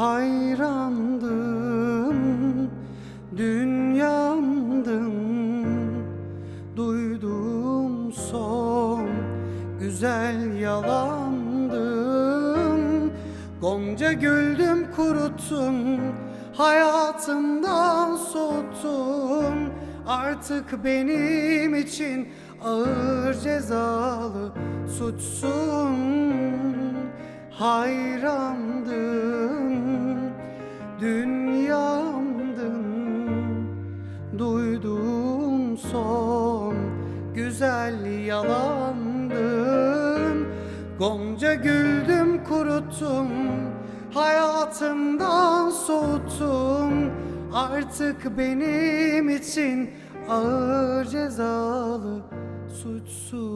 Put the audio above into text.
Hayrandım, dünyamdım. Duyduğum son güzel yalandım. Gonca güldüm kuruttum Hayatımdan soğuttum Artık benim için ağır cezalı suçsun. Hayrandım, güzel yalandım. Gonca güldüm kuruttum Hayatımdan soğuttum Artık benim için ağır cezalı suçsun